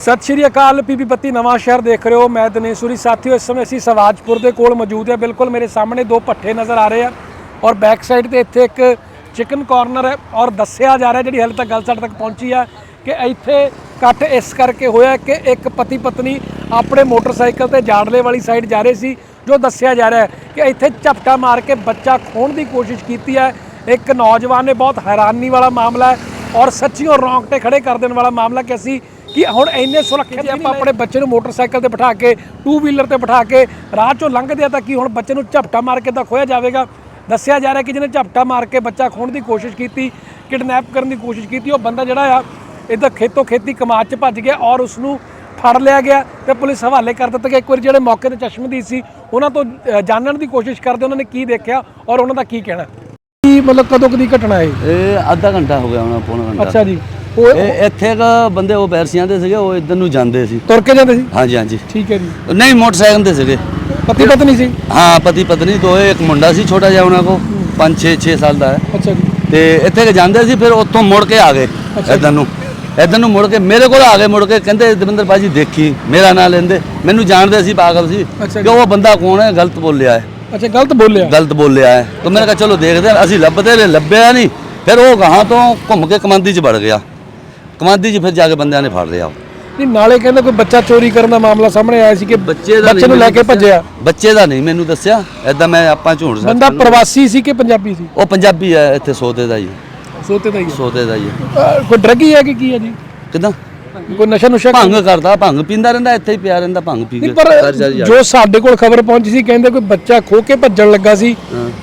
ਸਤਿ ਸ਼੍ਰੀ ਅਕਾਲ ਪੀਪੀ ਬੱਤੀ, ਨਵਾਂ ਸ਼ਹਿਰ ਦੇਖ ਰਹੇ ਹੋ। ਮੈਂ ਦਿਨੇਸ਼ੂਰੀ ਸਾਥੀਓ, ਇਸ ਸਮੇਂ ਅਸੀਂ ਸਵਾਜਪੁਰ ਦੇ ਕੋਲ ਮੌਜੂਦ ਹਾਂ। ਬਿਲਕੁਲ ਮੇਰੇ ਸਾਹਮਣੇ ਦੋ ਪੱਠੇ ਨਜ਼ਰ ਆ ਰਹੇ ਆ ਔਰ ਬੈਕ ਸਾਈਡ ਤੇ ਇੱਥੇ ਇੱਕ ਚਿਕਨ ਕਾਰਨਰ ਹੈ ਔਰ ਦੱਸਿਆ ਜਾ ਰਿਹਾ, ਜਿਹੜੀ ਹਾਲੇ ਤੱਕ ਗੱਲ ਸਾਡੇ ਤੱਕ ਪਹੁੰਚੀ ਆ, ਕਿ ਇੱਥੇ ਇਕੱਠ ਇਸ ਕਰਕੇ ਹੋਇਆ ਕਿ ਇੱਕ ਪਤੀ ਪਤਨੀ ਆਪਣੇ ਮੋਟਰਸਾਈਕਲ ਤੇ ਜਾੜਲੇ ਵਾਲੀ ਸਾਈਡ ਜਾ ਰਹੇ ਸੀ, ਜੋ ਦੱਸਿਆ ਜਾ ਰਿਹਾ ਕਿ ਇੱਥੇ ਝਪਟਾ ਮਾਰ ਕੇ ਬੱਚਾ ਖੋਣ ਦੀ ਕੋਸ਼ਿਸ਼ ਕੀਤੀ ਹੈ। ਇੱਕ ਨੌਜਵਾਨ ਨੇ ਬਹੁਤ ਹੈਰਾਨੀ ਵਾਲਾ ਮਾਮਲਾ ਹੈ ਔਰ ਸੱਚੀ ਸੱਚੀਓ ਰੌਂਗਟੇ ਖੜੇ ਕਰ ਦੇਣ ਵਾਲਾ ਮਾਮਲਾ ਕਿ ਅਸੀਂ ਕਿ ਹੁਣ ਇੰਨੇ ਸੁਰੱਖਿਅਤ ਜੇ ਆਪਾਂ ਆਪਣੇ ਬੱਚੇ ਨੂੰ ਮੋਟਰਸਾਈਕਲ ਤੇ ਬਿਠਾ ਕੇ ਟੂ ਵੀਲਰ ਤੇ ਬਿਠਾ ਕੇ ਰਾਹ ਚੋਂ ਲੰਘਦੇ ਆ ਤਾਂ ਕੀ ਹੁਣ ਬੱਚੇ ਨੂੰ ਝਪਟਾ ਮਾਰ ਕੇ ਤਾਂ ਖੋਇਆ ਜਾਵੇਗਾ? ਦੱਸਿਆ ਜਾ ਰਿਹਾ ਕਿ ਜਿਹਨੇ ਝਪਟਾ ਮਾਰ ਕੇ ਬੱਚਾ ਖੋਣ ਦੀ ਕੋਸ਼ਿਸ਼ ਕੀਤੀ ਕਿਡਨੈਪ ਕਰਨ ਦੀ ਕੋਸ਼ਿਸ਼ ਕੀਤੀ ਉਹ ਬੰਦਾ ਜਿਹੜਾ ਆ ਇਹਦਾ ਖੇਤੋਂ ਖੇਤੀ ਕਮਾਦ ਚ ਭੱਜ ਗਿਆ ਔਰ ਉਸ ਨੂੰ ਫੜ ਲਿਆ ਗਿਆ ਤੇ ਪੁਲਿਸ ਹਵਾਲੇ ਕਰ ਦਿੱਤਾ ਗਿਆ ਇੱਕ ਵਾਰੀ ਜਿਹੜੇ ਮੌਕੇ ਤੇ ਚਸ਼ਮਦੀਦ ਸੀ ਉਹਨਾਂ ਤੋਂ ਜਾਣਨ ਦੀ ਕੋਸ਼ਿਸ਼ ਕਰਦੇ ਉਹਨਾਂ ਨੇ ਕੀ ਦੇਖਿਆ ਔਰ ਉਹਨਾਂ ਦਾ ਕੀ ਕਹਿਣਾ? ਕੀ ਮਤਲਬ ਕਦੋਂ ਕਦੀ ਘਟਨਾ ਹੈ ਇਹ ਅੱਧਾ ਘੰਟਾ ਹੋ ਗਿਆ ਹੁਣ ਪੌਣਾ ਘੰਟਾ। ਅੱਛਾ ਜੀ। ਉਹ ਇਹ ਇੱਥੇ ਕ ਬੰਦੇ ਉਹ ਬੈਰਸੀਆਂ ਦੇ ਸੀਗੇ ਉਹ ਇਧਰ ਨੂੰ ਜਾਂਦੇ ਸੀ। ਤੁਰ ਕੇ ਜਾਂਦੇ ਸੀ? ਹਾਂਜੀ ਹਾਂਜੀ। ਠੀਕ ਹੈ ਜੀ। ਨਹੀਂ ਮੋਟਰਸਾਈਕਲ ਤੇ ਸੀਗੇ। ਪਤੀ ਪਤਨੀ ਸੀ? ਹਾਂ ਪਤੀ ਪਤਨੀ ਦੋਏ ਇੱਕ ਮੁੰਡਾ ਸੀ ਛੋਟਾ ਜਿਹਾ ਉਹਨਾਂ ਕੋ 5 6 6 ਸਾਲ ਦਾ ਹੈ। ਅੱਛਾ ਜੀ। ਤੇ ਇੱਥੇ ਕੇ ਜਾਂਦੇ ਸੀ ਫਿਰ ਉੱਥੋਂ ਮੁੜ ਕੇ ਆ ਗਏ ਇਧਰ ਨੂੰ। ਇਧਰ ਨੂੰ ਮੁੜ ਕੇ ਮੇਰੇ ਕੋਲ ਆ ਗਏ ਮੁੜ ਕੇ ਕਹਿੰਦੇ ਦਵਿੰਦਰ ਭਾਜੀ ਦੇਖੀ ਮੇਰਾ ਨਾਂ ਲੈਂਦੇ। ਮੈਨੂੰ ਜਾਣਦੇ ਸੀ ਪਾਗਲ ਸੀ ਅੱਛਾ ਕਿ ਉਹ ਬੰਦਾ ਕੌਣ ਹੈ ਗਲਤ ਬੋਲਿਆ ਹੈ। ਅੱਛਾ ਗਲਤ ਬੋਲਿਆ। ਗਲਤ ਬੋਲਿਆ ਹੈ। ਤਾਂ ਮੈਂ ਕਿਹਾ ਚਲੋ ਦੇਖਦੇ ਹਾਂ ਅਸੀਂ ਲੱਭਦੇ ਰਹੇ ਲੱਭਿਆ ਨਹੀਂ। ਫਿਰ ਉਹ ਗਾਹਾਂ ਤੋਂ ਘੁੰਮ ਕੇ ਕਮਾਂਦੀ 'ਚ ਵੜ ਗਿਆ। ਕਮਾਂਦੀ 'ਚ ਫਿਰ ਜਾ ਕੇ ਬੰਦਿਆਂ ਨੇ ਫੜ ਲਿਆ। ਨਹੀਂ ਨਾਲੇ ਕਹਿੰਦੇ ਕੋਈ ਬੱਚਾ ਚੋਰੀ ਕਰਨ ਦਾ ਮਾਮਲਾ ਸਾਹਮਣੇ ਆਇਆ ਸੀ ਕਿ ਬੱਚੇ ਦਾ ਬੱਚੇ ਨੂੰ ਨਹੀਂ ਲੈ ਕੇ ਮੈਨੂੰ ਭੱਜਿਆ। ਦੱਸਿਆ। ਬੱਚੇ ਦਾ ਨਹੀਂ ਮੈਨੂੰ ਦੱਸਿਆ। ਐਦਾਂ ਮੈਂ ਆਪਾਂ ਝੂਠ ਸੱਚ ਬੰਦਾ ਪ੍ਰਵਾਸੀ ਸੀ ਕਿ ਪੰਜਾਬੀ ਸੀ? ਉਹ ਪੰਜਾਬੀ ਹੈ ਇੱਥੇ ਸੋਤੇ ਦਾ ਹੈ, ਸੋਤੇ ਦਾ ਹੀ ਸੋਤੇ ਦਾ। ਅਹ ਕੋਈ ਡਰਗੀ ਹੈ ਕਿ ਕੀ ਹੈ ਜੀ? ਕਿਦਾਂ? ਕੋਈ ਨਸ਼ਾ ਨੁਸ਼ਾ ਭੰਗ ਕਰਦਾ? ਭੰਗ ਪੀਂਦਾ ਰਹਿੰਦਾ ਇੱਥੇ ਹੀ ਪਿਆ ਰਹਿੰਦਾ ਭੰਗ ਪੀ ਕੇ। ਨਹੀਂ ਪਰ। ਜੋ ਸਾਡੇ ਕੋਲ ਖਬਰ ਪਹੁੰਚੀ ਸੀ ਕਹਿੰਦੇ ਕੋਈ ਬੱਚਾ ਖੋ ਕੇ ਭੱਜਣ ਲੱਗਾ ਸੀ।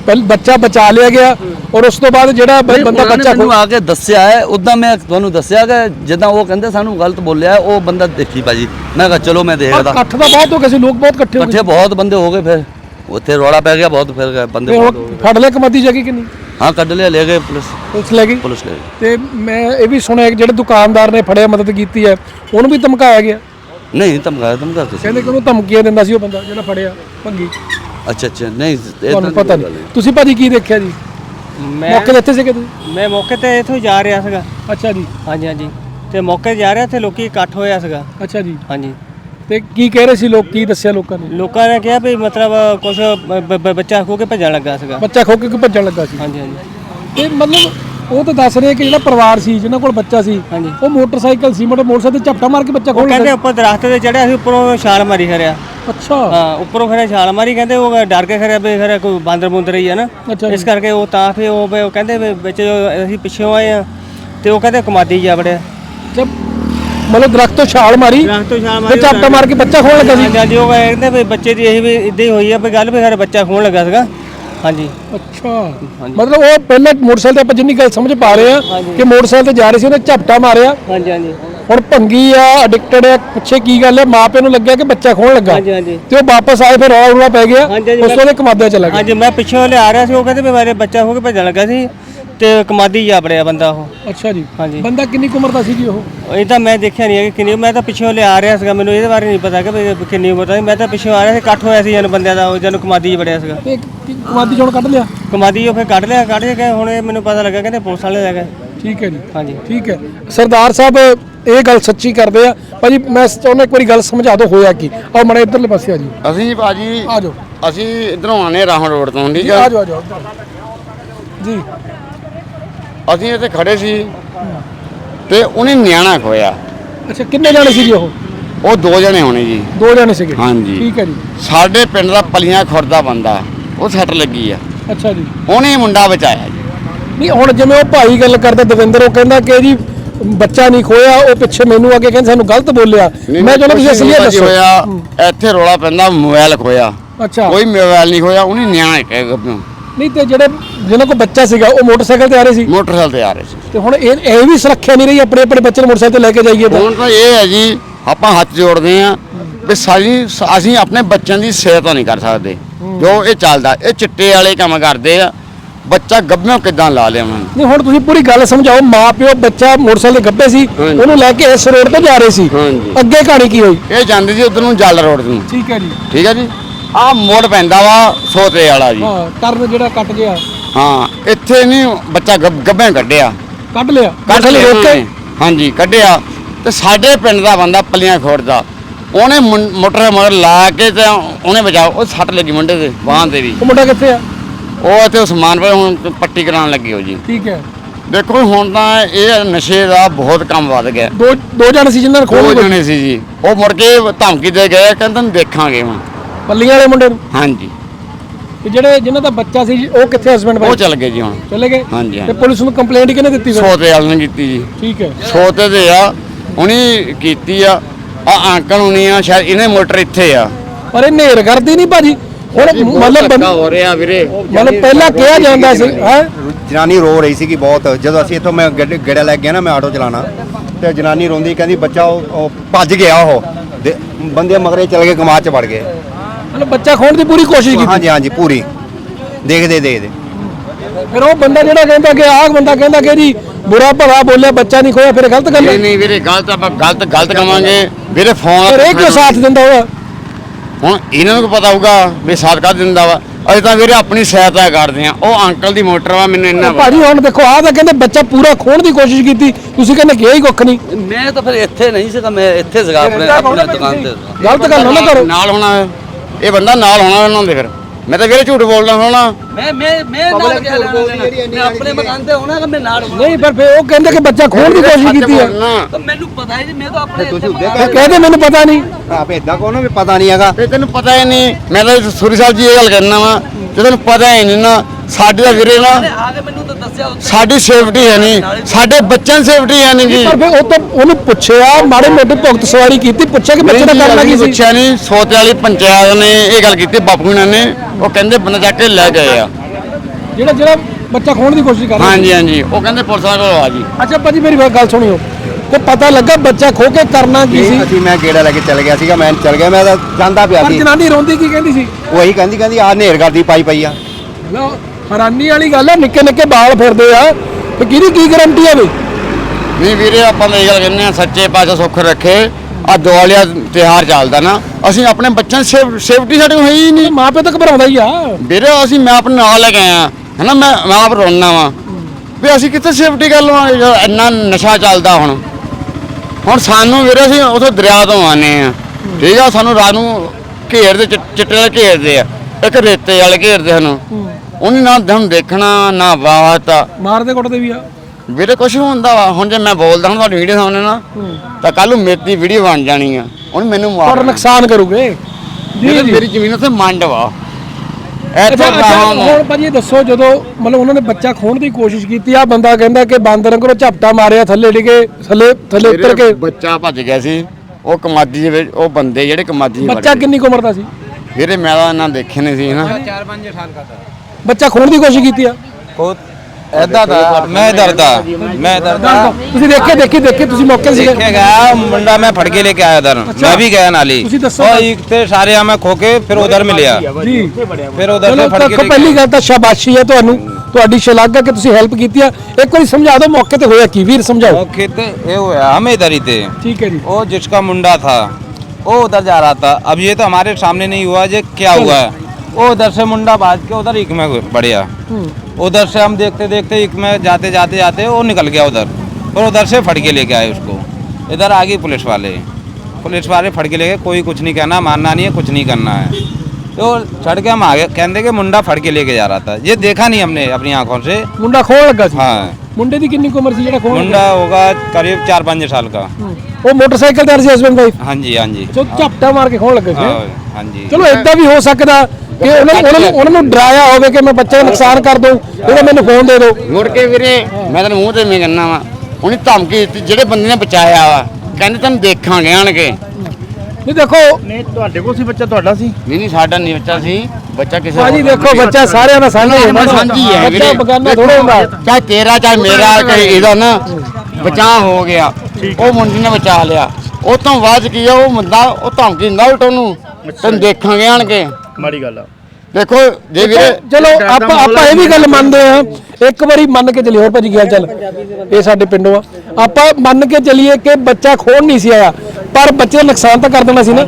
ਪਹਿਲ ਬੱਚਾ ਬਚਾ ਲਿਆ ਗਿਆ ਔਰ ਉਸ ਤੋਂ ਬਾਅਦ ਜਿਹੜਾ ਬੰਦਾ ਬੱਚਾ ਮੈਨੂੰ ਆ ਕੇ ਦੱਸਿਆ ਹੈ ਉਦਾਂ ਮੈਂ ਤੁਹਾਨੂੰ ਦੱਸਿਆ ਕਿ ਜਿੱਦਾਂ ਉਹ ਕਹਿੰਦੇ ਸਾਨੂੰ ਗਲਤ ਬੋਲਿਆ ਉਹ ਬੰਦਾ ਦੇਖੀ ਭਾਜੀ। ਮੈਂ ਕਿਹਾ ਚਲੋ ਮੈਂ ਦੇਖਦਾ। ਇਕੱਠ ਦਾ ਬਹੁਤ ਹੋ ਗਿਆ ਸੀ ਲੋਕ ਬਹੁਤ ਇਕੱਠੇ ਹੋ ਗਏ ਇਕੱਠੇ ਬਹੁਤ ਬੰਦੇ ਹੋ ਗਏ ਫਿਰ। ਉੱਥੇ ਰੌਲਾ ਪੈ ਗਿਆ ਬਹੁਤ ਫਿਰ ਬੰਦੇ ਫੜ ਲਿਆ ਕਮਦੀ ਜਗੀ ਕਿ ਨਹੀਂ? ਹਾਂ ਕੱਢ ਲਿਆ ਲੈ ਗਏ ਪੁਲਿਸ। ਪੁਲਿਸ ਲੈ ਗਈ? ਪੁਲਿਸ ਲੈ ਗਈ। ਤੇ ਮੈਂ ਇਹ ਵੀ ਸੁਣਿਆ ਕਿ ਜਿਹੜੇ ਦੁਕਾਨਦਾਰ ਨੇ ਫੜਿਆ ਮਦਦ ਕੀਤੀ ਹੈ ਉਹਨੂੰ ਵੀ ਧਮਕਾਇਆ ਗਿਆ? ਨਹੀਂ ਧਮਕਾਇਆ ਧਮਕਾ ਕਿਸੇ ਕਹਿੰਦੇ ਕਿ ਉਹਨੂੰ ਧਮਕੀਆਂ ਦਿੰਦਾ ਸੀ ਉਹ ਬੰਦਾ ਜਿਹੜਾ ਫੜਿਆ ਭੰਗੀ। ਅੱਛਾ ਅੱਛਾ ਨਹੀਂ ਇਹ ਤੁਹਾਨੂੰ ਪਤਾ ਨਹੀਂ। ਤੁਸੀਂ ਭਾਜੀ ਕੀ ਦੇਖਿਆ ਜੀ? ਮੈਂ ਮੌਕੇ ਤੇ ਇੱਥੇ ਸੀਗੇ ਤੁਸੀਂ? ਮੈਂ ਮੌਕੇ ਤੇ ਇੱਥੋਂ ਜਾ ਰਿਹਾ ਸੀਗਾ। ਅੱਛਾ ਜੀ। ਹਾਂਜੀ ਹਾਂਜੀ। ਤੇ ਮੌਕੇ ਤੇ ਜਾ ਰਿਹਾ ਤੇ ਲੋਕੀ ਇਕੱਠ ਹੋਇਆ ਸੀਗਾ। ਅੱਛਾ ਜੀ। ਹਾਂਜੀ। ਤੇ ਕੀ ਕਹਿ ਰਹੇ ਸੀ ਲੋਕ? ਕੀ ਦੱਸਿਆ ਲੋਕਾਂ ਨੇ? ਲੋਕਾਂ ਨੇ ਕਿਹਾ ਵੀ ਮਤਲਬ ਕੁਝ ਬੱਚਾ ਖੋ ਕੇ ਭੱਜਣ ਲੱਗਾ ਸੀਗਾ। ਬੱਚਾ ਖੋ ਕੇ ਭੱਜਣ ਲੱਗਾ ਸੀ। ਹਾਂਜੀ ਹਾਂਜੀ। ਤੇ ਮਤਲਬ ਉਹ ਤਾਂ ਦੱਸ ਰਹੇ ਕਿ ਜਿਹੜਾ ਪਰਿਵਾਰ ਸੀ ਜਿਹਨਾਂ ਕੋਲ ਬੱਚਾ ਸੀ। ਉਹ ਮੋਟਰਸਾਈਕਲ ਸੀ ਮੋਟਰ ਮੋਟਰਸਾਈਕਲ ਤੇ ਝਪਟਾ ਮਾਰ ਕੇ ਬੱਚਾ ਉਹ ਖੋਲ ਕਹਿੰਦੇ ਲਿਆ ਉੱਪਰ ਦਰਖਤ ਤੇ ਚੜਿਆ ਸੀ ਉੱਪਰੋਂ ਛਾਲ ਮਾਰੀ ਖਰਿਆ ਅੱਛਾ। ਹਾਂ ਉੱਪਰੋਂ ਖਰਿਆ ਛਾਲ ਮਾਰੀ ਕਹਿੰਦੇ ਉਹ ਡਰ ਕੇ ਖਰਿਆ ਵੀ ਖਰਿਆ ਕੋਈ ਬਾਂਦਰ ਬੁੰਦਰ ਹੀ ਹੈ ਨਾ। ਇਸ ਕਰਕੇ ਉਹ ਤਾਂ ਫਿਰ ਉਹ ਕਹਿੰਦੇ ਵਿੱਚ ਅਸੀਂ ਪਿੱਛੋਂ ਆਏ ਆ ਤੇ ਉਹ ਕਹਿੰਦੇ ਕਮਾਦੀ ਜਾ ਵੜਿਆ। ਜਦ ਮਤਲਬ ਦਰਖਤ ਤੋਂ ਛਾਲ ਮਾਰੀ ਦਰਖਤ ਤੋਂ ਛਾਲ ਤੇ ਮਾਰੀ ਝਪਟਾ ਮਾਰ ਕੇ ਬੱਚਾ ਖੋਲ ਲੱਗਾ ਸੀ? ਹਾਂਜੀ ਉਹ ਕਹਿੰਦੇ ਵੀ ਬੱਚੇ ਦੀ ਇਹ ਵੀ ਇਦਾਂ ਹੀ ਹੋਈ ਆ ਵੀ ਗੱਲ ਵੀ ਖਰੇ ਬੱਚਾ ਖੋਣ ਲੱਗਾ ਸੀਗਾ। ਹਾਂਜੀ। ਅੱਛਾ। ਮਤਲਬ ਉਹ ਪਹਿਲਾਂ ਮੋਟਰਸਾਈਕਲ ਤੇ ਆਪਾਂ ਜਿੰਨੀ ਗੱਲ ਸਮਝ ਪਾ ਰਹੇ ਆ ਕਿ ਮੋਟਰਸਾਈਕਲ ਤੇ ਜਾ ਰਹੇ ਸੀ ਉਹਨੇ ਝਪਟਾ ਮਾਰਿਆ। ਹਾਂਜੀ ਹਾਂਜੀ। ਹੁਣ ਭੰਗੀ ਆ ਐਡਿਕਟਡ ਆ ਪਿੱਛੇ ਕੀ ਗੱਲ ਹੈ ਮਾਪਿਆਂ ਨੂੰ ਲੱਗਿਆ ਕਿ ਬੱਚਾ ਖੋਣ ਲੱਗਾ। ਹਾਂਜੀ ਹਾਂਜੀ। ਤੇ ਉਹ ਵਾਪਸ ਆਏ ਫਿਰ ਰੌਲਾ ਰੌਲਾ ਪੈ ਗਿਆ ਉਸ ਤੋਂ ਕਮਾਦਿਆ ਚਲਾ ਗਿਆ ਹਾਂਜੀ ਮੈਂ ਪਿੱਛੋਂ ਲਿਆ ਰਿਹਾ ਸੀ ਉਹ ਕਹਿੰਦੇ ਵੀ ਮੇਰੇ ਬੱਚਾ ਹੋ ਕੇ ਭੱਜਣ ਲੱਗਾ ਸੀ। ਤੇ ਕਮਾਦੀ ਜਾ ਬੜਿਆ ਬੰਦਾ ਉਹ। ਅੱਛਾ ਜੀ। ਹਾਂਜੀ। ਬੰਦਾ ਕਿੰਨੀ ਕੁ ਉਮਰ ਦਾ ਸੀ ਜੀ ਉਹ? ਇਹ ਤਾਂ ਮੈਂ ਦੇਖਿਆ ਨਹੀਂ ਹੈ ਕਿ ਕਿੰਨੀ ਮੈਂ ਤਾਂ ਪਿੱਛੋਂ ਲਿਆ ਰਿਹਾ ਸੀਗਾ ਮੈਨੂੰ ਇਹਦੇ ਬਾਰੇ ਨਹੀਂ ਪਤਾ ਕਿ ਵੀ ਕਿੰਨੀ ਉਮਰ ਦਾ ਸੀ। ਮੈਂ ਤਾਂ ਪਿੱਛੋਂ ਆ ਰਿਹਾ ਸੀ ਇਕੱਠ ਹੋਇਆ ਸੀ ਜਨ ਬੰਦਿਆਂ ਦਾ ਉਹ ਜਨ ਕਮਾਦੀ 'ਚ ਬੜਿਆ ਸੀਗਾ। ਤੇ ਕਮਾਦੀ ਚੋਂ ਕੱਢ ਲਿਆ? ਕਮਾਦੀ ਉਹ ਫਿਰ ਕੱਢ ਲਿਆ ਕੱਢ ਕੇ ਹੁਣ ਇਹ ਮੈਨੂੰ ਪਤਾ ਲੱਗਾ ਕਹਿੰਦੇ ਪੁਲਿਸ ਵਾਲੇ ਲੈ ਗਏ ਠੀਕ ਹੈ ਜੀ। ਹਾਂਜੀ। ਠੀਕ ਹੈ। ਸਰਦਾਰ ਸਾਹਿਬ ਇਹ ਗੱਲ ਸੱਚੀ ਕਰਦੇ ਆ। ਭਾਜੀ ਮੈਂ ਚਾਹੁੰਦਾ ਇੱਕ ਵਾਰੀ ਗੱਲ ਸਮਝਾ ਦਿਓ ਹੋਇਆ ਕੀ? ਆਓ ਮੜਾ ਇੱਧਰਲੇ ਪਾਸੇ ਆ ਜੀ। ਅਸੀਂ ਭਾਜੀ ਆ ਜਾਓ। ਅਸੀਂ ਇਧਰੋਂ ਆਨੇ ਰਾਹੋਂ ਰੋਡ ਤੋਂ ਠੀਕ ਜੀ ਆ ਆ ਜਾਓ ਆ ਜਾਓ। ਜੀ। ਅਸੀਂ ਇੱਥੇ ਖੜੇ ਸੀ ਤੇ ਉਹਨੇ ਨਿਆਣਾ ਖੋਇਆ। ਅੱਛਾ ਕਿੰਨੇ ਜਾਣੇ ਸੀ ਜੀ ਉਹ? ਉਹ ਦੋ ਜਣੇ ਹੋਣੇ ਜੀ। ਦੋ ਜਾਣੇ ਸੀਗੇ? ਹਾਂਜੀ। ਠੀਕ ਹੈ ਜੀ। ਸਾਡੇ ਪਿੰਡ ਦਾ ਪਲੀਆਂ ਖੁਰਦਾ ਬੰਦਾ ਉਹ ਸੱਟ ਲੱਗੀ ਆ। ਅੱਛਾ ਜੀ। ਉਹਨੇ ਮੁੰਡਾ ਬਚਾਇਆ ਜੀ। ਨਹੀਂ ਹੁਣ ਜਿਵੇਂ ਉਹ ਭਾਈ ਗੱਲ ਕਰਦਾ ਦਵਿੰਦਰ ਉਹ ਕਹਿੰਦਾ ਕਿ ਜੀ ਬੱਚਾ ਨਹੀਂ ਖੋਇਆ ਉਹ ਪਿੱਛੇ ਮੈਨੂੰ ਆ ਕੇ ਕਹਿੰਦੇ ਸਾਨੂੰ ਗਲਤ ਬੋਲਿਆ। ਮੈਂ ਚਾਹੁੰਦਾ ਤੁਸੀਂ ਅਸਲੀਅਤ ਦੱਸੋ। ਹੋਇਆ। ਇੱਥੇ ਰੋਲਾ ਪੈਂਦਾ ਮੋਬਾਈਲ ਖੋਇਆ। ਅੱਛਾ। ਕੋਈ ਮੋਬਾਈਲ ਨਹੀਂ ਖੋਇਆ ਉਹਨੇ ਨਿਆਣਾ ਕਹਿ ਗੱਭਿਓ ਨਹੀਂ ਤੇ ਜਿਹੜੇ ਜਿਹਨਾਂ ਕੋਲ ਬੱਚਾ ਸੀਗਾ ਉਹ ਮੋਟਰਸਾਈਕਲ ਤੇ ਆ ਰਹੇ ਸੀ। ਮੋਟਰਸਾਈਕਲ ਤੇ ਆ ਰਹੇ ਸੀ। ਤੇ ਹੁਣ ਇਹ ਇਹ ਵੀ ਸੁਰੱਖਿਆ ਨਹੀਂ ਰਹੀ ਆਪਣੇ ਆਪਣੇ ਬੱਚੇ ਨੂੰ ਮੋਟਰਸਾਈਕਲ ਤੇ ਲੈ ਕੇ ਜਾਈਏ ਤਾਂ। ਹੁਣ ਤਾਂ ਇਹ ਹੈ ਜੀ ਆਪਾਂ ਹੱਥ ਜੋੜਦੇ ਆ ਵੀ ਸਾਡੀ ਅਸੀਂ ਆਪਣੇ ਬੱਚਿਆਂ ਦੀ ਸਿਹਤ ਨਹੀਂ ਕਰ ਸਕਦੇ। ਜੋ ਇਹ ਚੱਲਦਾ ਇਹ ਚਿੱਟੇ ਵਾਲੇ ਕੰਮ ਕਰਦੇ ਆ ਬੱਚਾ ਗੱਭਿਓ ਕਿਦਾਂ ਲਾ ਲਿਆ ਉਹਨਾਂ ਨੇ? ਨਹੀਂ ਹੁਣ ਤੁਸੀਂ ਪੂਰੀ ਗੱਲ ਸਮਝਾਓ ਮਾਂ ਪਿਓ ਬੱਚਾ ਮੋਟਰਸਾਈਕਲ ਤੇ ਗੱਬੇ ਸੀ ਹਾਂਜੀ। ਉਹਨੂੰ ਲੈ ਕੇ ਇਸ ਰੋਡ ਤੇ ਜਾ ਰਹੇ ਸੀ। ਹਾਂਜੀ। ਅੱਗੇ ਕਹਾਣੀ ਕੀ ਹੋਈ? ਇਹ ਜਾਂਦੇ ਸੀ ਉਧਰ ਨੂੰ ਜਲ ਰੋਡ ਨੂੰ। ਠੀਕ ਹੈ ਜੀ। ਠੀਕ ਹੈ ਜੀ? ਆਹ ਮੋੜ ਪੈਂਦਾ ਵਾ ਸੋਤੇ ਵਾਲਾ ਜੀ। ਹਾਂ ਟਰਨ ਜਿਹੜਾ ਕੱਟ ਗਿਆ। ਹਾਂ ਇੱਥੇ ਨਹੀਂ ਬੱਚਾ ਗੱਭਿਆਂ ਕੱਢਿਆ। ਕੱਢ ਲਿਆ? ਕੱਢ ਲਿਆ ਰੋਕ? ਉਹਨਾਂ। ਕੇ ਨੇ। ਹਾਂਜੀ ਕੱਢਿਆ। ਤੇ ਸਾਡੇ ਪਿੰਡ ਦਾ ਬੰਦਾ ਪੱਲੀਆਂ ਖੋੜਦਾ ਉਹਨੇ ਮੋਟਰ ਮਗਰ ਲਾ ਕੇ ਤੇ ਉਹਨੇ ਬਚਾਓ। ਉਹ ਸੱਟ ਲੱਗੀ ਮੁੰਡੇ ਦੇ ਬਾਹਾਂ ਤੇ ਵੀ। ਉਹ ਮੁੰਡਾ ਕਿੱਥੇ ਆ? ਉਹ ਤੇ ਉਸਮਾਨ ਪਏ ਹੁਣ ਪੱਟੀ ਕਰਾਉਣ ਲੱਗੀ ਹੋ ਜੀ। ਠੀਕ ਹੈ। ਦੇਖੋ ਹੁਣ ਤਾਂ ਇਹ ਨਸ਼ੇ ਦਾ ਬਹੁਤ ਕੰਮ ਵੱਧ ਗਿਆ। ਦੋ ਦੋ ਜਣ ਸੀ ਜਿਨ੍ਹਾਂ ਨੇ ਦੋ ਖੋਲ ਜਣੇ ਸੀ ਜੀ। ਉਹ ਮੁੜ ਕੇ ਧਮਕੀ ਦੇ ਗਏ ਕਹਿੰਦੇ ਦੇਖਾਂਗੇ ਹੁਣ। ਪੱਲੀਆਂ ਵਾਲੇ ਮੁੰਡੇ ਨੂੰ? ਹਾਂਜੀ। ਤੇ ਜਿਹੜੇ ਜਿਨ੍ਹਾਂ ਦਾ ਬੱਚਾ ਸੀ ਜੀ, ਉਹ ਕਿੱਥੇ ਹਸਬੰਡ ਉਹ ਚੱਲ ਗਏ ਜੀ ਹੁਣ। ਚਲੇ ਗਏ? ਹਾਂਜੀ, ਤੇ। ਪੁਲਿਸ ਨੂੰ ਕੰਪਲੇਂਟ ਕਿਹਨੇ ਦਿੱਤੀ ਫਿਰ? ਸੋਤੇ ਵਾਲੇ ਨੇ ਕੀਤੀ ਜੀ। ਠੀਕ ਹੈ। ਸੋਤੇ ਦੇ ਆ ਉਹਨੇ ਕੀਤੀ ਆ। ਆ ਅੰਕਲ ਹੁਣੀ ਆ ਸ਼ਾਇਦ ਇਹਨੇ ਮੋਟਰ ਇੱਥੇ ਆ। ਪਰ ਇਹ ਨੇਰ ਕਰਦੀ ਨਹੀਂ ਭਾਜੀ। ਹੁਣ ਮਤਲਬ ਬੰ- ਹੋ ਰਿਹਾ ਵੀਰੇ। ਮਤਲਬ ਪਹਿਲਾਂ ਕਿਹਾ ਜਾਂਦਾ ਸੀ ਹੈ? ਜਨਾਨੀ ਰੋ ਰਹੀ ਸੀਗੀ ਬਹੁਤ। ਜਦੋਂ ਅਸੀਂ ਇੱਥੋਂ ਮੈਂ ਗੱਡ- ਗੇੜਾ ਲੈ ਗਿਆ ਨਾ ਮੈਂ ਆਟੋ ਚਲਾਣਾ ਤੇ ਜਨਾਨੀ ਰੋਂਦੀ ਕਹਿੰਦੀ ਬੱਚਾ ਉਹ ਉਹ ਭੱਜ ਗਿਆ ਉਹ। ਦੇ- ਬੰਦੇ ਮਗਰੇ ਚਲ ਗਏ ਗਮਾਚ ਚ ਵੜ ਗਏ। ਮਤਲਬ ਬੱਚਾ ਖੋਣ ਦੀ ਪੂਰੀ ਕੋਸ਼ਿਸ਼ ਕੀਤੀ। ਹਾਂਜੀ ਹਾਂਜੀ ਪੂਰੀ। ਦੇਖਦੇ ਦੇਖਦੇ। ਫਿਰ ਉਹ ਬੰਦਾ ਜਿਹੜਾ ਕਹਿੰਦਾ ਕਿ ਆਹ ਬੰਦਾ ਕਹਿੰਦਾ ਕਿ ਜੀ ਬੁਰਾ ਭਲਾ ਬੋਲਿਆ ਬੱਚਾ ਨਹੀਂ ਖੋਇਆ ਫਿਰ ਗਲਤ ਗੱਲ ਨਹੀਂ ਹੈ। ਨਹੀਂ ਵੀਰੇ ਗਲਤ ਆਪਾਂ ਗਲਤ ਗਲਤ ਕਵਾਂਗੇ। ਵੀਰੇ ਫੋਨ ਫਿਰ ਇਹ ਕਿਉਂ ਸਾਥ ਦਿੰਦਾ ਹੋਇਆ ਹੁਣ ਇਹਨਾਂ ਨੂੰ ਕੀ ਪਤਾ ਹੋਊਗਾ ਵੀ ਸਾਥ ਕਰ ਦਿੰਦਾ ਵਾ। ਅਸੀਂ ਤਾਂ ਵੀਰੇ ਆਪਣੀ ਸਹਾਇਤਾ ਕਰਦੇ ਆ ਉਹ ਅੰਕਲ ਦੀ ਮੋਟਰ ਵਾ ਮੈਨੂੰ ਇੰਨਾ। ਭਾਜੀ ਹੁਣ ਦੇਖੋ ਆਹ ਤਾਂ ਕਹਿੰਦੇ ਬੱਚਾ ਪੂਰਾ ਖੋਣ ਦੀ ਕੋਸ਼ਿਸ਼ ਕੀਤੀ। ਤੁਸੀਂ ਕਹਿੰਦੇ ਕਿ ਹੀ ਕੁੱਖ ਨਹੀਂ। ਮੈਂ ਤਾਂ ਫਿਰ ਇੱਥੇ ਨਹੀਂ ਸੀਗਾ ਮੈਂ ਇੱਥੇ ਸੀਗਾ ਆਪਣੇ ਆਪਣੇ ਦੁਕਾਨ ਤੇ ਗਲਤ ਗੱਲ ਨਾ ਕਰੋ। ਨਾਲ ਹੋਣਾ ਇਹ ਬੰਦਾ ਨਾਲ ਹੋਣਾ ਉਹਨਾਂ ਦੇ ਫਿਰ। ਮੈਂ ਤਾਂ ਵੀਰੇ ਝੂਠ ਬੋਲਦਾ ਹੋਣਾ। ਮੈਂ ਮੈਂ ਮੈਂ ਨਾਲ ਗਿਆ ਲੈਣਾ। ਮੈਂ ਆਪਣੇ ਮਕਾਨ ਤੇ ਹੋਣਾ ਕਿ ਮੈਂ ਨਾਲ ਹੋਣਾ? ਨਹੀਂ ਪਰ ਫਿਰ ਉਹ ਕਹਿੰਦੇ ਕਿ ਬੱਚਾ ਖੋਣ ਦੀ ਕੋਸ਼ਿਸ਼ ਕੀਤੀ ਹੈ। ਤਾਂ ਮੈਨੂੰ ਪਤਾ ਹੈ ਜੀ ਮੈਂ ਤਾਂ ਆਪਣੇ ਇੱਥੇ ਫਿਰ ਕਹਿੰਦੇ ਮੈਨੂੰ ਪਤਾ ਨਹੀਂ। ਆਪ ਇਦਾਂ ਕਹੋ ਨਾ ਵੀ ਪਤਾ ਨਹੀਂ ਹੈਗਾ? ਤੇ ਤੈਨੂੰ ਪਤਾ ਹੀ ਨਹੀਂ ਮੈਂ ਤਾਂ ਸੁਰੀ ਸਾਹਿਬ ਜੀ ਇਹ ਗੱਲ ਕਰਨਾ ਵਾ ਤੇ ਤੈਨੂੰ ਪਤਾ ਹੀ ਨਹੀਂ ਨਾ ਸਾਡੇ ਦਾ ਵੀਰੇ ਨਾ ਸਾਡੀ ਸੇਫਟੀ ਹੈ ਨਹੀਂ ਸਾਡੇ ਬੱਚਿਆਂ ਦੀ ਸੇਫਟੀ ਹੈ ਨਹੀਂ ਜੀ। ਪਰ ਫਿਰ ਉਹ ਤਾਂ ਉਹਨੂੰ ਪੁੱਛਿਆ ਮਾੜੇ ਮੋਟੇ ਭੁਗਤ ਸਵਾਰੀ ਕੀਤੀ ਪੁੱਛਿਆ ਕਿ ਬੱਚੇ ਦਾ ਨਹੀਂ ਜੀ, ਕਰਨਾ ਕੀ ਅਸੀਂ ਸੀ? ਪੁੱਛਿਆ ਨਹੀਂ ਸੋਤੇ ਵਾਲੀ ਪੰਚਾਇਤ ਨੇ ਇਹ ਗੱਲ ਕੀਤੀ ਬਾਪੂ ਨੇ ਉਹ ਕਹਿੰਦੇ ਬੰਦਾ ਚੱਕ ਕੇ ਲੈ ਗਏ ਆ। ਜਿਹੜਾ ਜਿਹੜਾ ਬੱਚਾ ਖੋਣ ਦੀ ਕੋਸ਼ਿਸ਼ ਕਰ ਰਿਹਾ। ਹਾਂਜੀ ਹਾਂਜੀ। ਉਹ ਕਹਿੰਦੇ ਪੁਲਿਸ ਵਾਲੇ ਕੋਲ ਆ ਜੀ। ਅੱਛਾ ਭਾਜੀ ਮੇਰੀ ਗੱਲ ਸੁਣਿਓ। ਤੇ ਪਤਾ ਲੱਗਾ ਬੱਚਾ ਖੋ ਕੇ ਕਰਨਾ ਕੀ ਸੀ? ਅਸੀਂ ਮੈਂ ਗੇੜਾ ਲੈ ਕੇ ਚਲ ਗਿਆ ਸੀਗਾ ਮੈਂ ਚਲ ਗਿਆ ਮੈਂ ਤਾਂ ਜਾਂਦਾ ਪਿਆ ਪਰ ਸੀ। ਜਨਾਨੀ ਰੋਂਦੀ ਕੀ ਕਹਿੰਦੀ ਸੀ? ਉਹੀ ਕਹਿੰਦੀ ਕਹਿੰਦੀ ਆ ਨੇਰ ਕਰਦੀ ਪਾਈ ਪਈ ਆ। ਲਓ ਹੈਰਾਨੀ ਵਾਲੀ ਗੱਲ ਹੈ ਨਿੱਕੇ ਨਿੱਕੇ ਬਾਲ ਫਿਰਦੇ ਆ। ਤੇ ਕਿਹਦੀ ਕੀ ਗਾਰੰਟੀ ਹੈ ਵੀ? ਨਹੀਂ ਵੀਰੇ ਆਪਾਂ ਤਾਂ ਇਹ ਗੱਲ ਕਹਿੰਦੇ ਆ ਸੱਚੇ ਪਾਤਸ਼ਾਹ ਸੁੱਖ ਰੱਖੇ। ਆ ਦਿਵਾਲੀਆ ਤਿਹਾਰ ਚੱਲਦਾ ਨਾ। ਅਸੀਂ ਆਪਣੇ ਬੱਚਿਆਂ ਦੀ ਸੇਫਟੀ ਸਾਡੇ ਕੋਲ ਹੈ ਨਹੀਂ। ਮਾਂ ਪਿਓ ਤਾਂ ਘਬਰਾਉਂਦਾ ਹੀ ਆ। ਵੀਰੇ ਅਸੀਂ ਮੈਂ ਆਪਣੇ ਨਾਲ ਲੈ ਕੇ ਆਇਆ। ਹਨਾ ਮੈਂ ਮੈਂ ਆਪ ਰੋਣਾ ਵਾਂ ਵੀ ਅਸੀਂ ਕਿੱਥੇ ਸੇਫਟੀ ਕਰ ਲਵਾਂਗੇ ਜਦੋਂ ਇੰਨਾ ਨਸ਼ਾ ਚੱਲਦਾ ਹੁਣ। ਹੁਣ ਸਾਨੂੰ ਵੀਰੇ ਅਸੀਂ ਉਥੋਂ ਦਰਿਆ ਤੋਂ ਆਨੇ ਆ ਠੀਕ ਆ ਸਾਨੂੰ ਰਾਤ ਨੂੰ ਘੇਰਦੇ ਚਿ- ਚਿੱਟੇ ਵਾਲੇ ਘੇਰਦੇ ਆ। ਇੱਕ ਰੇਤੇ ਵਾਲੇ ਘੇਰਦੇ ਹਨ ਉਹਨੇ ਨਾ ਹਮ ਦੇਖਣਾ ਨਾ ਬਾਤ ਮਾਰਦੇ ਕੁੱਟਦੇ ਵੀ ਆ। ਵੀਰੇ ਕੁਛ ਵੀ ਹੁੰਦਾ ਵਾ। ਹੁਣ ਜੇ ਮੈਂ ਬੋਲਦਾ ਹੁਣ ਤੁਹਾਡੀ ਵੀਡੀਓ ਸਾਹਮਣੇ ਨਾ ਤਾਂ ਕੱਲ ਨੂੰ ਮੇਰੀ ਵੀਡੀਓ ਬਣ ਜਾਣੀ ਆ। ਹੁਣ ਮੈਨੂੰ ਪਰ ਮਾਰ ਨੁਕਸਾਨ ਕਰੂਗੇ। ਜੀ ਮੇਰੀ ਜ਼ਮੀਨ ਉੱਤੇ ਮੰਡ ਵਾ। ਇੱਥੇ ਹੁਣ ਭਾਜੀ ਇਹ ਦੱਸੋ ਜਦੋਂ ਮਤਲਬ ਉਹਨਾਂ ਨੇ ਬੱਚਾ ਖੋਣ ਦੀ ਕੋਸ਼ਿਸ਼ ਕੀਤੀ ਆ ਬੰਦਾ ਕਹਿੰਦਾ ਕਿ ਬਾਂਦਰ ਕਰੋ ਝਪਟਾ ਮਾਰਿਆ ਥੱਲੇ ਡਿੱਗੇ ਥੱਲੇ ਥੱਲੇ ਉਤਰ ਕੇ। ਬੱਚਾ ਭੱਜ ਗਿਆ ਸੀ ਉਹ ਕਮਾਦੀ ਦੇ ਵਿੱਚ ਉਹ ਬੰਦੇ ਜਿਹੜੇ ਕਮਾਦੀ ਦੇ ਬੱਚਾ ਕਿੰਨੀ ਕੁ ਉਮਰ ਦਾ ਸੀ? ਵੀਰੇ ਮੈਂ ਤਾਂ ਇਹਨਾਂ ਦੇਖੇ ਨਹੀਂ ਸੀ ਨਾ ਬੱਚਾ ਖੋਣ ਦੀ ਕੋਸ਼ਿਸ਼ ਕੀਤੀ ਆ? ਐਦਾਂ ਦਾ ਮੈਂ ਡਰਦਾ ਮੈਂ ਡਰਦਾ ਤੁਸੀਂ ਦੇਖੇ ਦੇਖੀ ਦੇਖੇ ਤੁਸੀਂ ਮੌਕੇ ਤੇ ਸੀਗੇ ਦੇਖਿਆ ਗਿਆ ਮੁੰਡਾ ਮੈਂ ਫੜ ਕੇ लेके आया उधर मैं भी गया नाली ਤੁਸੀਂ ਦੱਸੋ और एक थे सारे हमें खो के फिर उधर मिलिया ਜੀ फिर उधर ਚਲੋ से फड़ के ਦੇਖੋ लेके ਪਹਿਲੀ ਗੱਲ ਤਾਂ ਸ਼ਾਬਾਸ਼ੀ ਹੈ ਤੁਹਾਨੂੰ ਤੁਹਾਡੀ ਸ਼ਲਾਘਾ ਕਿ ਤੁਸੀਂ ਹੈਲਪ ਕੀਤੀ ਆ ਇੱਕ ਵਾਰੀ ਸਮਝਾ ਦਿਓ ਮੌਕੇ ਤੇ ਹੋਇਆ ਕੀ ਵੀਰ ਸਮਝਾਓ मौके पे ये हुआ हम इधर ही थे ਠੀਕ ਹੈ ਜੀ वो जिसका मुंडा था वो उधर जा रहा था अब ये तो हमारे सामने नहीं हुआ ये क्या हुआ है वो उधर से मुंडा बाज के उधर इक में बढ़िया उधर से हम देखते देखते इक में जाते जाते जाते वो निकल गया उधर और उधर से फड़ के लेके आए उसको इधर आ गई पुलिस वाले पुलिस वाले फड़ के लेके कोई कुछ नहीं कहना मानना नहीं है कुछ नहीं करना है तो चढ़ के हम आ गए कहते कि मुंडा फड़ के लेके जा रहा था ये देखा नहीं हमने अपनी आंखों से ਮੁੰਡਾ ਖੋਣ ਲੱਗਾ ਸੀ हाँ ਮੁੰਡੇ ਦੀ ਕਿੰਨੀ ਕੁ ਉਮਰ ਸੀ ਜਿਹੜਾ ਖੋਣ मुंडा होगा करीब चार पाँच साल का ਉਹ ਮੋਟਰਸਾਈਕਲ ਤੇ ਆ ਸੀ ਹਸਬੰਡ ਵਾਈਫ हाँ जी हाँ जी ਸੋ ਝਪਟਾ ਮਾਰ ਕੇ ਖੋਣ ਲੱਗੇ हाँ ਸੀ हाँ जी ਚਲੋ ਇਦਾਂ ਵੀ ਹੋ ਸਕਦਾ ਕਿ ਉਹਨਾਂ ਨੂੰ ਉਹਨਾਂ ਨੂੰ ਉਹਨਾਂ ਨੂੰ ਡਰਾਇਆ ਹੋਵੇ ਕਿ ਮੈਂ ਬੱਚੇ ਦਾ ਨੁਕਸਾਨ ਕਰ ਦਊਂ ਇਹਦਾ ਮੈਨੂੰ ਫੋਨ ਦੇ ਦਿਓ। ਮੁੜ ਕੇ ਵੀਰੇ ਮੈਂ ਤੈਨੂੰ ਮੂੰਹ ਤੇ ਮੈਂ ਕਹਿੰਦਾ ਵਾ ਉਹਨੇ ਧਮਕੀ ਦਿੱਤੀ ਜਿਹੜੇ ਬੰਦੇ ਨੇ ਬਚਾਇਆ ਵਾ ਕਹਿੰਦੇ ਤੈਨੂੰ ਦੇਖਾਂਗੇ ਆਣਗੇ। ਨਹੀਂ ਦੇਖੋ ਨਹੀਂ ਤੁਹਾਡੇ ਕੋਲ ਸੀ ਬੱਚਾ ਤੁਹਾਡਾ ਸੀ? ਨਹੀਂ ਨਹੀਂ ਸਾਡਾ ਨਹੀਂ ਬੱਚਾ ਸੀ ਬੱਚਾ ਕਿਸੇ ਭਾਜੀ ਹੋਰ ਦਾ ਦੇਖੋ ਬੱਚਾ ਸਾਰਿਆਂ ਦਾ ਸਾਂਝਾ ਨਾ। ਸਾਂਝੀ ਹੈ ਬੱਚਾ ਵੀਰੇ। ਬਗਾਨਾ ਥੋੜਾ ਹੁੰਦਾ। ਚਾਹੇ ਤੇਰਾ ਚਾਹੇ ਮੇਰਾ ਚਾਹੇ ਇਹਦਾ ਨਾ ਬਚਾਅ ਹੋ ਗਿਆ। ਉਹ ਮੁੰਡੇ ਨੇ ਬਚਾ ਲਿਆ। ਉਹ ਤੋਂ ਬਾਅਦ ਕੀ ਆ ਉਹ ਮੁੰਡਾ ਉਹ ਧਮਕੀ ਦਿੰਦਾ ਉਲਟ ਉਹਨੂੰ ਤੈਨੂੰ ਦੇਖਾਂਗੇ ਆਣਗੇ। ਮਾੜੀ ਗੱਲ ਆ। ਦੇਖੋ ਜੇ ਵੀਰੇ ਚਲੋ ਆਪਾਂ ਆਪਾਂ ਇਹ ਵੀ ਗੱਲ ਮੰਨਦੇ ਆ ਇੱਕ ਵਾਰੀ ਮੰਨ ਕੇ ਚੱਲੀਏ ਹੋਰ ਭਾਜੀ ਕੀ ਹਾਲ ਚੱਲ? ਇਹ ਸਾਡੇ ਪਿੰਡੋਂ ਆ। ਆਪਾਂ ਮੰਨ ਕੇ ਚੱਲੀਏ ਕਿ ਬੱਚਾ ਖੋਣ ਨਹੀਂ ਸੀ ਆਇਆ ਪਰ ਬੱਚੇ ਦਾ ਨੁਕਸਾਨ ਤਾਂ ਕਰ ਦੇਣਾ ਸੀ ਨਾ।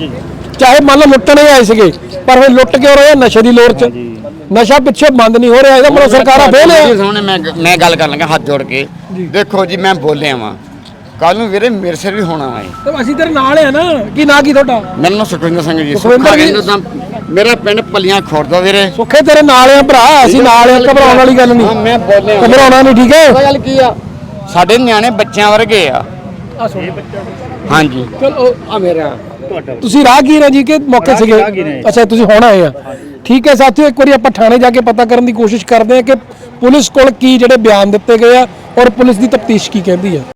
ਚਾਹੇ ਮੰਨ ਲਓ ਲੁੱਟਣੇ ਆਏ ਸੀਗੇ ਪਰ ਫਿਰ ਲੁੱਟ ਕਿਉਂ ਰਹੇ ਆ? ਨਸ਼ੇ ਦੀ ਲੋੜ 'ਚ। ਨਸ਼ਾ ਪਿੱਛੇ ਬੰਦ ਨਹੀਂ ਹੋ ਰਿਹਾ ਇਹਦਾ ਮਤਲਬ ਸਰਕਾਰਾਂ ਫੇਲ ਜੀ ਆ। ਮੈਂ ਗੱਲ ਕਰਨ ਲੱਗਾ ਹੱਥ ਜੋੜ ਕੇ। ਦੇਖੋ ਜੀ ਮੈਂ ਬੋਲਿਆ ਵਾਂ। ਕੱਲ ਨੂੰ ਵੀਰੇ ਮੇਰੇ ਸਿਰ ਵੀ ਹੋਣਾ ਵਾ ਜੀ। ਤੇ ਅਸੀਂ ਤੇਰੇ ਨਾਲ ਆ ਨਾ ਕੀ ਨਾਂ ਕੀ ਤੁਹਾਡਾ? ਮੇਰਾ ਨਾਮ ਸੁਖਵਿੰਦਰ ਸਿੰਘ ਜੀ। ਸੁਖਵਿੰਦਰ ਸੁੱਖਾ ਜੀ। ਮੇਰਾ ਪਿੰਡ ਪੱਲੀਆਂ ਖੁਰਦਾ ਵੀਰੇ। ਸੁੱਖੇ ਤੇਰੇ ਨਾਲ ਆ ਭਰਾ ਅਸੀਂ ਨਾਲ ਆ ਘਬਰਾਉਣ ਵਾਲੀ ਗੱਲ ਹਾਂ ਨਹੀਂ ਮੈਂ ਬੋਲਿਆ ਘਬਰਾਉਣਾ ਨਹੀਂ ਠੀਕ ਹੈ? ਗੱਲ ਕੀ ਆ? ਸਾਡੇ ਨਿਆਣੇ ਬੱਚਿਆਂ ਵਰਗੇ ਆ। ਆ ਸੁਣ। ਹਾਂਜੀ। ਚਲੋ ਆ ਮੇਰਾ। ਤੁਸੀਂ ਰਾਹਗੀਰ ਆ ਜੀ ਕਿ ਮੌਕੇ ਸੀਗੇ। ਅੱਛਾ ਤੁਸੀਂ ਹੁਣ ਆਏ ਆ। ਠੀਕ ਹੈ ਸਾਥੀਓ ਇੱਕ ਵਾਰੀ ਆਪਾਂ ਥਾਣੇ ਜਾ ਕੇ ਪਤਾ ਕਰਨ ਦੀ ਕੋਸ਼ਿਸ਼ ਕਰਦੇ ਆ ਕਿ ਪੁਲਿਸ ਕੋਲ ਕੀ ਜਿਹੜੇ ਬਿਆਨ ਦਿੱਤੇ ਗਏ ਆ ਔਰ ਪੁਲਿਸ ਦੀ ਤਫਤੀਸ਼ ਕੀ ਕਹਿੰਦੀ ਆ।